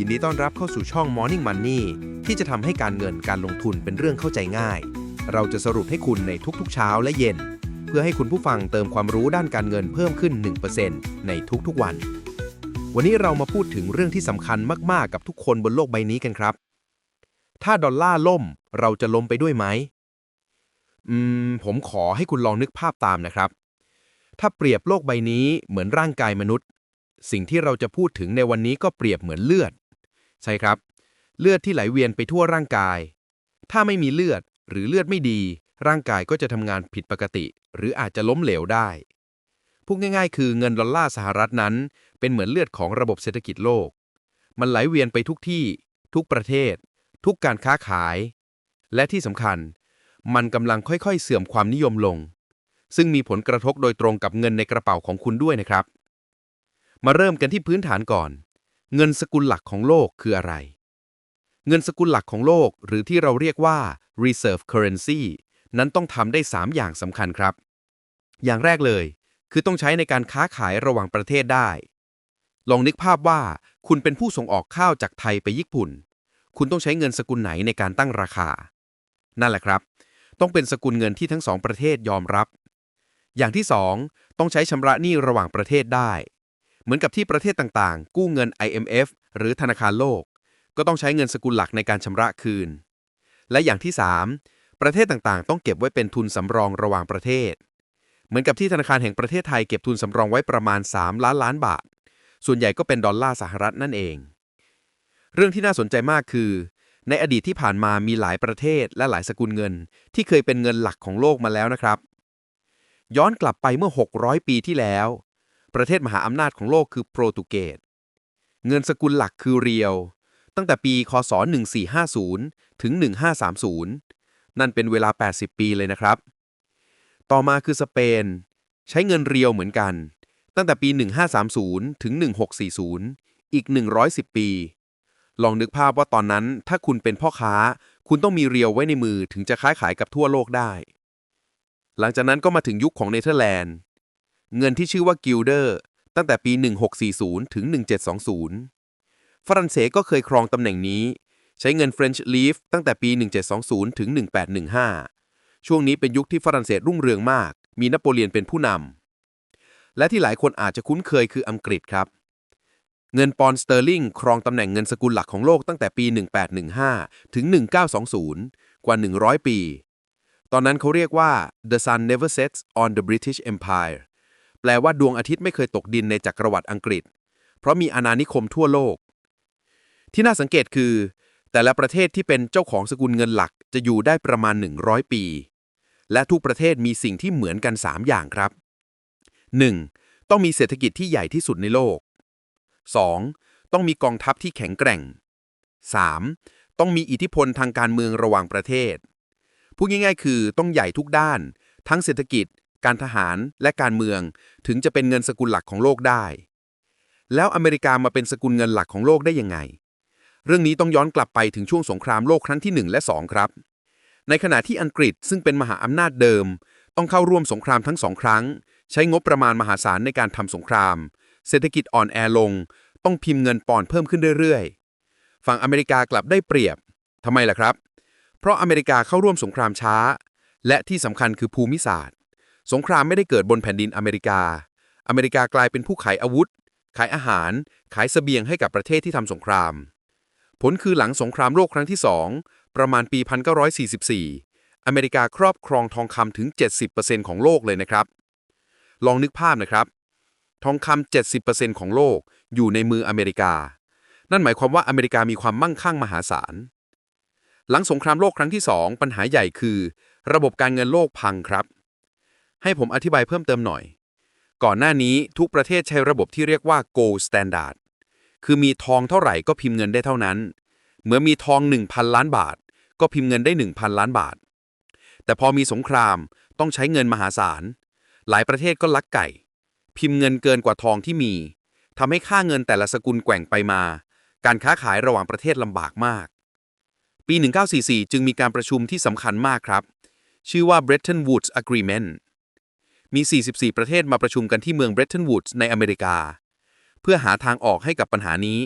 ยินดีต้อนรับเข้าสู่ช่อง Morning Money ที่จะทำให้การเงินการลงทุนเป็นเรื่องเข้าใจง่าย เราจะสรุปให้คุณในทุกๆ เช้าและเย็น เพื่อให้คุณผู้ฟังเติมความรู้ด้านการเงินเพิ่มขึ้น 1%ในทุกๆวัน วันนี้เรามาพูดถึงเรื่องที่สำคัญมากๆ กับทุกคนบนโลกใบนี้กันครับ ถ้าดอลลาร์ล่มเราจะล้มไปด้วยไหมอืมผมขอให้คุณลองนึกภาพตามนะครับ ถ้าเปรียบโลกใบนี้เหมือนร่างกายมนุษย์ สิ่งที่เราจะพูดถึงในวันนี้ก็เปรียบเหมือนเลือด ใช่ครับ เลือดที่ไหลเวียนไปทั่วร่างกาย ถ้าไม่มีเลือดหรือเลือดไม่ดี ร่างกายก็จะทำงานผิดปกติ หรืออาจจะล้มเหลวได้พูดง่ายๆ คือเงินดอลลาร์สหรัฐนั้น เป็นเหมือนเลือดของระบบเศรษฐกิจโลก มันไหลเวียนไปทุกที่ ทุกประเทศ ทุกการค้าขาย และที่สำคัญ มันกำลังค่อยๆ เสื่อมความนิยมลง ซึ่งมีผลกระทบโดยตรงกับเงินในกระเป๋าของคุณด้วยนะครับ มาเริ่มกันที่พื้นฐานก่อน เงินสกุลหลักของโลกคืออะไร เงินสกุลหลักของโลกหรือที่เราเรียกว่า reserve currency นั้นต้องทำได้ 3 อย่างสำคัญครับ อย่างแรกเลย คือต้องใช้ในการค้าขายระหว่างประเทศได้ ลองนึกภาพว่าคุณเป็นผู้ส่งออกข้าวจากไทยไปญี่ปุ่น คุณต้องใช้เงินสกุลไหนในการตั้งราคา นั่นแหละครับ ต้องเป็นสกุลเงินที่ทั้งสองประเทศยอมรับ อย่างที่ 2 ต้องใช้ชำระหนี้ระหว่างประเทศได้ เหมือนกับที่ประเทศต่างๆ กู้เงิน IMF หรือธนาคารโลก ก็ต้องใช้เงินสกุลหลักในการชำระคืน และอย่างที่ 3 ประเทศต่างๆ ต้องเก็บไว้เป็นทุนสำรองระหว่างประเทศ เหมือนกับที่ธนาคารแห่งประเทศไทยเก็บทุนสำรองไว้ประมาณ 3 ล้านล้านบาท ส่วนใหญ่ก็เป็นดอลลาร์สหรัฐนั่นเอง เรื่องที่น่าสนใจมากคือ ในอดีตที่ผ่านมามีหลายประเทศและหลายสกุลเงิน ที่เคยเป็นเงินหลักของโลกมาแล้วนะครับย้อนกลับไปเมื่อ 600 ปีที่แล้ว ประเทศมหาอำนาจของโลกคือโปรตุเกส เงินสกุลหลักคือเรียว ตั้งแต่ปี คศ 1450 ถึง 1530 นั่นเป็นเวลา 80 ปีเลยนะครับ ต่อมาคือสเปน ใช้เงินเรียวเหมือนกัน ตั้งแต่ปี 1530 ถึง 1640 อีก 110 ปี ลองนึกภาพว่าตอนนั้นถ้าคุณเป็นพ่อค้า คุณต้องมีเรียวไว้ในมือถึงจะค้าขายกับทั่วโลกได้ หลังจากนั้นก็มาถึงยุคของเนเธอร์แลนด์ เงินที่ชื่อว่ากิลเดอร์ตั้งแต่ปี 1640 ถึง 1720 ฝรั่งเศสก็เคยครองตำแหน่งนี้ ใช้เงิน French Leaf ตั้งแต่ปี 1720 ถึง 1815 ช่วงนี้เป็นยุคที่ฝรั่งเศสรุ่งเรืองมาก มีนโปเลียนเป็นผู้นำ และที่หลายคนอาจจะคุ้นเคยคืออังกฤษครับ เงินปอนด์สเตอร์ลิงครองตำแหน่งเงินสกุลหลักของโลกตั้งแต่ปี 1815 ถึง 1920 กว่า 100 ปี ตอนนั้นเขาเรียกว่า the sun never sets on the British Empire ลว่าดวงอาทิตย์ไม่เคยตกดินในจักรวรรดิอังกฤษ เพราะมีอาณานิคมทั่วโลก ที่น่าสังเกตคือ แต่ละประเทศที่เป็นเจ้าของสกุลเงินหลักจะอยู่ได้ประมาณ 100 ปี และทุกประเทศมีสิ่งที่เหมือนกัน 3 อย่างครับ 1. ต้องมีเศรษฐกิจที่ใหญ่ที่สุดในโลก 2. ต้องมีกองทัพที่แข็งแกร่ง 3. ต้องมีอิทธิพลทางการเมืองระหว่างประเทศ พูดง่ายๆ คือต้องใหญ่ทุกด้าน ทั้งเศรษฐกิจ การทหารและการเมือง ถึงจะเป็นเงินสกุลหลักของโลกได้ แล้วอเมริกามาเป็นสกุลเงินหลักของโลกได้ยังไง เรื่องนี้ต้องย้อนกลับไปถึงช่วงสงครามโลกครั้งที่ 1 และ 2 ครับ ในขณะที่อังกฤษซึ่งเป็นมหาอำนาจเดิม ต้องเข้าร่วมสงครามทั้งสองครั้ง ใช้งบประมาณมหาศาลในการทำสงคราม เศรษฐกิจอ่อนแอลง ต้องพิมพ์เงินปอนด์เพิ่มขึ้นเรื่อยๆ ฝั่งอเมริกากลับได้เปรียบทำไมล่ะครับ เพราะอเมริกาเข้าร่วมสงครามช้า และที่สำคัญคือภูมิศาสตร์ สงครามไม่ได้เกิดบนแผ่นดินอเมริกา อเมริกากลายเป็นผู้ขายอาวุธ ขายอาหาร ขายเสบียงให้กับประเทศที่ทำสงคราม ผลคือหลังสงครามโลกครั้งที่2ประมาณปี 1944 อเมริกาครอบครองทองคำถึง 70%ของโลกเลยนะครับ ลองนึกภาพนะครับ ทองคำ 70%ของโลกอยู่ในมืออเมริกา นั่นหมายความว่าอเมริกามีความมั่งคั่งมหาศาล หลังสงครามโลกครั้งที่ 2 ปัญหาใหญ่คือ ระบบการเงินโลกพังครับ ให้ผมอธิบายเพิ่มเติมหน่อย ก่อนหน้านี้ทุกประเทศใช้ระบบที่เรียกว่า gold standard คือมีทองเท่าไหร่ก็พิมพ์เงินได้เท่านั้นเมื่อมีทอง 1,000 ล้านบาท ก็พิมพ์เงินได้ 1,000 ล้านบาท แต่พอมีสงครามต้องใช้เงินมหาศาล หลายประเทศก็ลักไก่ พิมพ์เงินเกินกว่าทองที่มีทำให้ค่าเงินแต่ละสกุลแกว่งไปมา การค้าขายระหว่างประเทศลำบากมาก ปี 1944 จึงมีการประชุมที่สำคัญมากครับ ชื่อว่า Bretton Woods Agreement มี 44 ประเทศมาประชุมกันที่เมือง Bretton Woods ในอเมริกา เพื่อหาทางออกให้กับปัญหานี้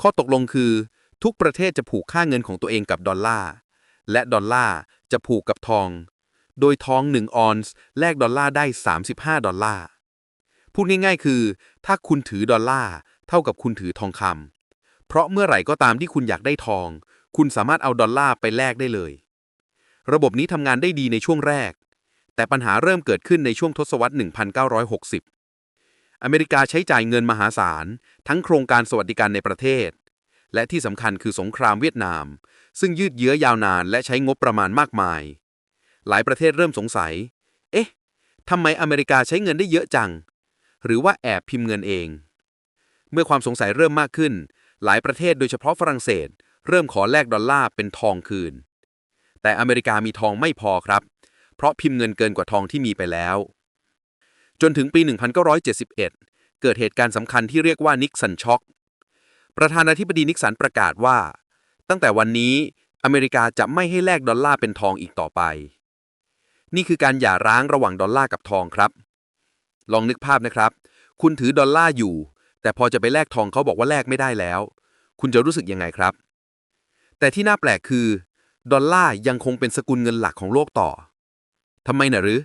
ข้อตกลงคือ ทุกประเทศจะผูกค่าเงินของตัวเองกับดอลลาร์ และดอลลาร์จะผูกกับทอง โดยทอง 1 ออนซ์แลกดอลลาร์ได้ 35 ดอลลาร์ พูดง่ายๆ คือ ถ้าคุณถือดอลลาร์เท่ากับคุณถือทองคำเพราะเมื่อไหร่ก็ตามที่คุณอยากได้ทอง คุณสามารถเอาดอลลาร์ไปแลกได้เลยระบบนี้ทำงานได้ดีในช่วงแรก แต่ปัญหาเริ่มเกิดขึ้นในช่วงทศวรรษ 1960 อเมริกาใช้จ่ายเงินมหาศาล ทั้งโครงการสวัสดิการในประเทศ และที่สำคัญคือสงครามเวียดนาม ซึ่งยืดเยื้อยาวนานและใช้งบประมาณมากมาย หลายประเทศเริ่มสงสัย เอ๊ะทำไมอเมริกาใช้เงินได้เยอะจัง หรือว่าแอบพิมพ์เงินเอง เมื่อความสงสัยเริ่มมากขึ้น หลายประเทศโดยเฉพาะฝรั่งเศส เริ่มขอแลกดอลลาร์เป็นทองคืน แต่อเมริกามีทองไม่พอครับ เพราะพิมพ์เงินเกินกว่าทองที่มีไปแล้ว จนถึงปี 1971 เกิดเหตุการณ์สำคัญที่เรียกว่านิกสันช็อก ประธานาธิบดีนิกสันประกาศว่า ตั้งแต่วันนี้อเมริกาจะไม่ให้แลกดอลลาร์เป็นทองอีกต่อไป นี่คือการหย่าร้างระหว่างดอลลาร์กับทองครับ ลองนึกภาพนะครับ คุณถือดอลลาร์อยู่ แต่พอจะไปแลกทองเขาบอกว่าแลกไม่ได้แล้ว คุณจะรู้สึกยังไงครับ แต่ที่น่าแปลกคือ ดอลลาร์ยังคงเป็นสกุลเงินหลักของโลกต่อ ทำไมนะหรือ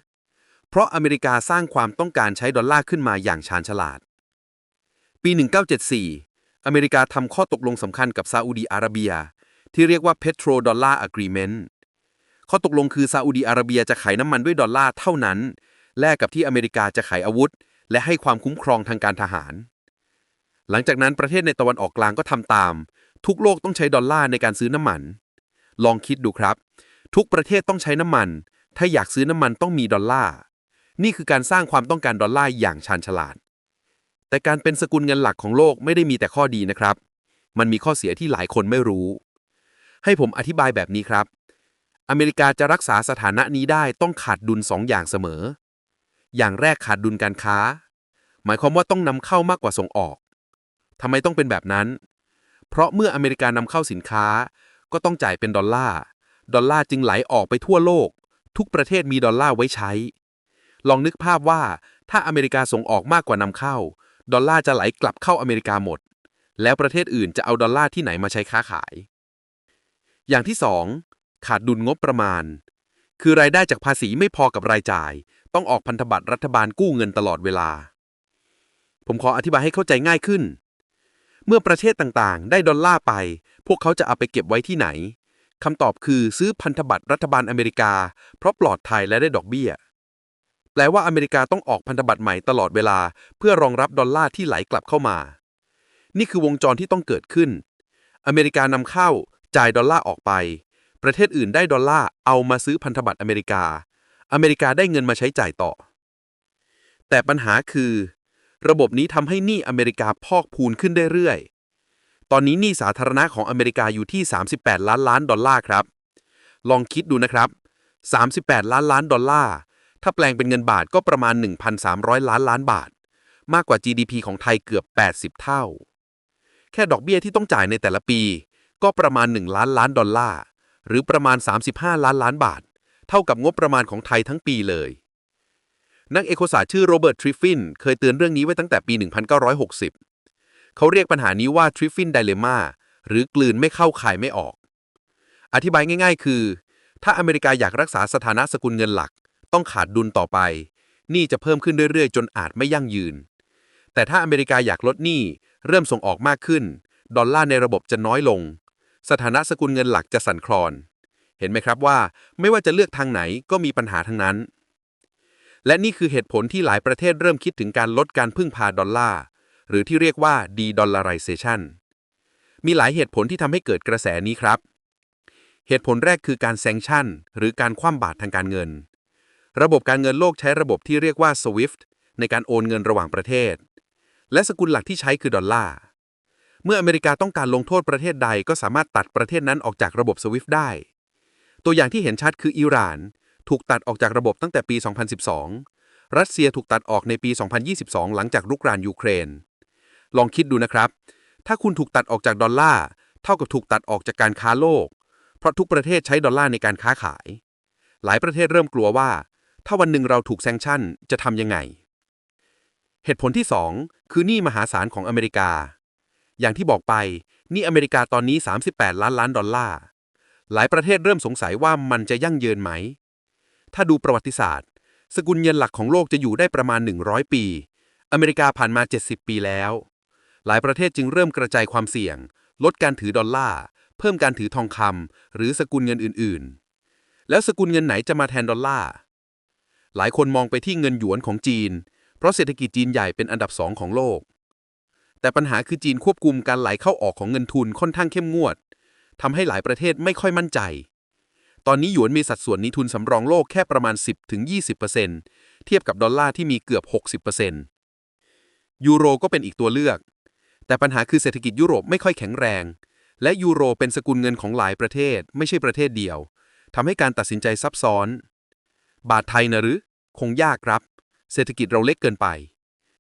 เพราะอเมริกาสร้างความต้องการใช้ดอลลาร์ขึ้นมาอย่างชาญฉลาด ปี 1974 อเมริกาทำข้อตกลงสำคัญกับซาอุดีอาระเบีย ที่เรียกว่า Petro Dollar Agreement ข้อตกลงคือซาอุดีอาระเบียจะขายน้ำมันด้วยดอลลาร์เท่านั้น แลกกับที่อเมริกาจะขายอาวุธ และให้ความคุ้มครองทางการทหาร หลังจากนั้นประเทศในตะวันออกกลางก็ทำตาม ทุกโลกต้องใช้ดอลลาร์ในการซื้อน้ำมัน ลองคิดดูครับ ทุกประเทศต้องใช้น้ำมัน ถ้าอยากซื้อน้ำมันต้องมีดอลลาร์ นี่คือการสร้างความต้องการดอลลาร์อย่างชาญฉลาด แต่การเป็นสกุลเงินหลักของโลกไม่ได้มีแต่ข้อดีนะครับ มันมีข้อเสียที่หลายคนไม่รู้ ให้ผมอธิบายแบบนี้ครับ อเมริกาจะรักษาสถานะนี้ได้ต้องขาดดุลสองอย่างเสมอ อย่างแรกขาดดุลการค้า หมายความว่าต้องนำเข้ามากกว่าส่งออกทำไมต้องเป็นแบบนั้น เพราะเมื่ออเมริกานำเข้าสินค้าก็ต้องจ่ายเป็นดอลลาร์ ดอลลาร์จึงไหลออกไปทั่วโลก ทุกประเทศมีดอลลาร์ไว้ใช้ ลองนึกภาพว่าถ้าอเมริกาส่งออกมากกว่านำเข้า ดอลลาร์จะไหลกลับเข้าอเมริกาหมด แล้วประเทศอื่นจะเอาดอลลาร์ที่ไหนมาใช้ค้าขาย อย่างที่สองขาดดุลงบประมาณ คือรายได้จากภาษีไม่พอกับรายจ่าย ต้องออกพันธบัตรรัฐบาลกู้เงินตลอดเวลา ผมขออธิบายให้เข้าใจง่ายขึ้นเมื่อประเทศต่างๆ ได้ดอลลาร์ไป พวกเขาจะเอาไปเก็บไว้ที่ไหน คำตอบคือซื้อพันธบัตรรัฐบาลอเมริกา เพราะปลอดภัยและได้ดอกเบี้ย แปลว่าอเมริกาต้องออกพันธบัตรใหม่ตลอดเวลา เพื่อรองรับดอลลาร์ที่ไหลกลับเข้ามา นี่คือวงจรที่ต้องเกิดขึ้น อเมริกานำเข้า จ่ายดอลลาร์ออกไป ประเทศอื่นได้ดอลลาร์เอามาซื้อพันธบัตรอเมริกา อเมริกาได้เงินมาใช้จ่ายต่อ แต่ปัญหาคือ ระบบนี้ทำให้หนี้อเมริกาพอกพูนขึ้นได้เรื่อยๆ ตอนนี้หนี้สาธารณะของอเมริกาอยู่ที่ 38 ล้านล้านดอลลาร์ครับ ลองคิดดูนะครับ 38 ล้านล้านดอลลาร์ ถ้าแปลงเป็นเงินบาทก็ประมาณ 1,300 ล้านล้านบาท มากกว่า GDP ของไทยเกือบ 80 เท่า แค่ดอกเบี้ยที่ต้องจ่ายในแต่ละปี ก็ประมาณ 1 ล้านล้านดอลลาร์ หรือประมาณ 35 ล้านล้านบาท เท่ากับงบประมาณของไทยทั้งปีเลย นักเอโคศาสตร์ชื่อโรเบิร์ตทริฟฟินเคยเตือนเรื่องนี้ไว้ตั้งแต่ปี 1960 เขาเรียกปัญหานี้ว่าทริฟฟินไดเลม่าหรือกลืนไม่เข้าขายไม่ออก อธิบายง่าย ๆ คือ ถ้าอเมริกาอยากรักษาสถานะสกุลเงินหลัก ต้องขาดดุลต่อไป หนี้จะเพิ่มขึ้นเรื่อยๆ จนอาจไม่ยั่งยืน แต่ถ้าอเมริกาอยากลดหนี้เริ่มส่งออกมากขึ้น ดอลลาร์ในระบบจะน้อยลง สถานะสกุลเงินหลักจะสั่นคลอน เห็นไหมครับว่าไม่ว่าจะเลือกทางไหนก็มีปัญหาทั้งนั้น และนี่คือเหตุผลที่หลายประเทศเริ่มคิดถึงการลดการพึ่งพาดอลลาร์ หรือที่เรียกว่า de-dollarization มีหลายเหตุผลที่ทำให้เกิดกระแสนี้ครับ เหตุผลแรกคือการแซงชั่น หรือการคว่ำบาตรทางการเงิน ระบบการเงินโลกใช้ระบบที่เรียกว่า SWIFT ในการโอนเงินระหว่างประเทศ และสกุลหลักที่ใช้คือดอลลาร์ เมื่ออเมริกาต้องการลงโทษประเทศใดก็สามารถตัดประเทศนั้นออกจากระบบ SWIFT ได้ ตัวอย่างที่เห็นชัดคืออิหร่าน ถูกตัดออกจากระบบตั้งแต่ปี 2012 รัสเซียถูกตัดออกในปี 2022 หลังจากรุกรานยูเครน ลองคิดดูนะครับ ถ้าคุณถูกตัดออกจากดอลลาร์เท่ากับถูกตัดออกจากการค้าโลก เพราะทุกประเทศใช้ดอลลาร์ในการค้าขาย หลายประเทศเริ่มกลัวว่า ถ้าวันหนึ่งเราถูกแซงชั่นจะทำยังไง เหตุผลที่ 2 คือหนี้มหาศาลของอเมริกา อย่างที่บอกไปนี่อเมริกาตอนนี้ 38 ล้านล้านดอลลาร์ หลายประเทศเริ่มสงสัยว่ามันจะยั่งยืนไหม ถ้าดูประวัติศาสตร์ สกุลเงินหลักของโลกจะอยู่ได้ประมาณ 100 ปี อเมริกาผ่านมา 70 ปีแล้ว หลายประเทศจึงเริ่มกระจายความเสี่ยง ลดการถือดอลลาร์ เพิ่มการถือทองคำหรือสกุลเงินอื่นๆ แล้วสกุลเงินไหนจะมาแทนดอลลาร์ หลายคนมองไปที่เงินหยวนของจีน เพราะเศรษฐกิจจีนใหญ่เป็นอันดับสองของโลก แต่ปัญหาคือจีนควบคุมการไหลเข้าออกของเงินทุนค่อนข้างเข้มงวดทำให้หลายประเทศไม่ค่อยมั่นใจ ตอนนี้หยวนมีสัดส่วนนี้ทุนสำรองโลกแค่ประมาณ 10-20%เทียบกับดอลลาร์ที่มีเกือบ 60%ยูโรก็เป็นอีกตัวเลือก แต่ปัญหาคือเศรษฐกิจยุโรปไม่ค่อยแข็งแรง และยูโรเป็นสกุลเงินของหลายประเทศ ไม่ใช่ประเทศเดียวทำให้การตัดสินใจซับซ้อน บาทไทยนะหรือ คงยากครับ เศรษฐกิจเราเล็กเกินไป